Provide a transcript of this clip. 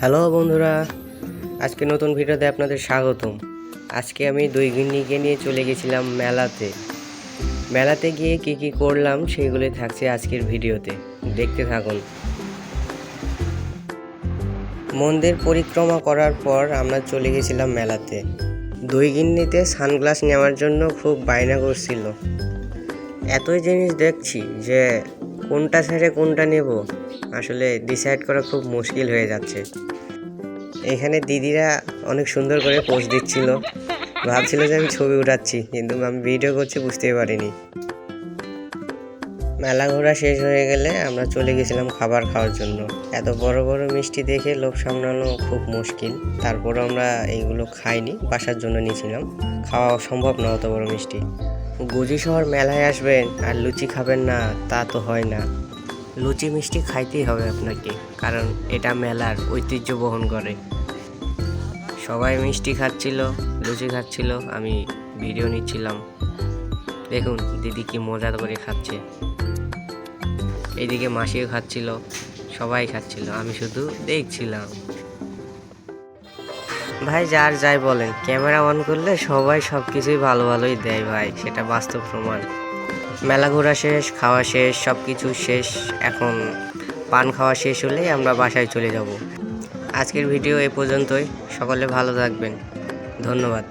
Hello বন্ধুরা, আজকে নতুন ভিডিওতে আপনাদের স্বাগতম। আজকে আমি দুই গিন্নিকে নিয়ে চলে গেছিলাম মেলাতে। মেলাতে গিয়ে কি কি করলাম সেগুলি থাকছে আজকের ভিডিওতে। দেখতে থাকুন। মন্দির পরিক্রমা করার পর আমরা চলে গেছিলাম মেলাতে। দুই গিন্নিতে সানগ্লাস নেওয়ার জন্য খুব বায়না করছিল। এতই জিনিস দেখছি যে কোনটা ছেড়ে কোনটা নেব? আসলে ডিসাইড করা খুব মুশকিল হয়ে যাচ্ছে। এখানে দিদিরা অনেক সুন্দর করে পোস্ট দিচ্ছিল। ভাবছিল যে আমি ছবি উঠাচ্ছি, কিন্তু আমি ভিডিও করছি, বুঝতেই পারিনি। মেলা ঘোরা শেষ হয়ে গেলে আমরা চলে গেছিলাম খাবার খাওয়ার জন্য। এত বড় বড় মিষ্টি দেখে লোভ সামলানো খুব মুশকিল। তারপরও আমরা এইগুলো খাইনি, বাসার জন্য নিয়েছিলাম। খাওয়া সম্ভব না অত বড় মিষ্টি। গুজি শহর মেলায় আসবেন আর লুচি খাবেন না, তা তো হয় না। লুচি মিষ্টি খাইতেই হবে আপনাকে, কারণ এটা মেলার ঐতিহ্য বহন করে। সবাই মিষ্টি খাচ্ছিল, লুচি খাচ্ছিল, আমি ভিডিও নিচ্ছিলাম। দেখুন দিদি কি মজা করে খাচ্ছে। এইদিকে মাসিও খাচ্ছিল, সবাই খাচ্ছিল, আমি শুধু দেখছিলাম। ভাই, যার যাই বলেন, ক্যামেরা অন করলে সবাই সব কিছুই ভালো ভালোই দেয় ভাই, সেটা বাস্তব প্রমাণ। মেলা ঘোরা শেষ, খাওয়া শেষ সব কিছু শেষ, এখন পান খাওয়া শেষ হলেই আমরা বাসায় চলে যাব। আজকের ভিডিও এ পর্যন্তই, সকলে ভালো থাকবেন, ধন্যবাদ।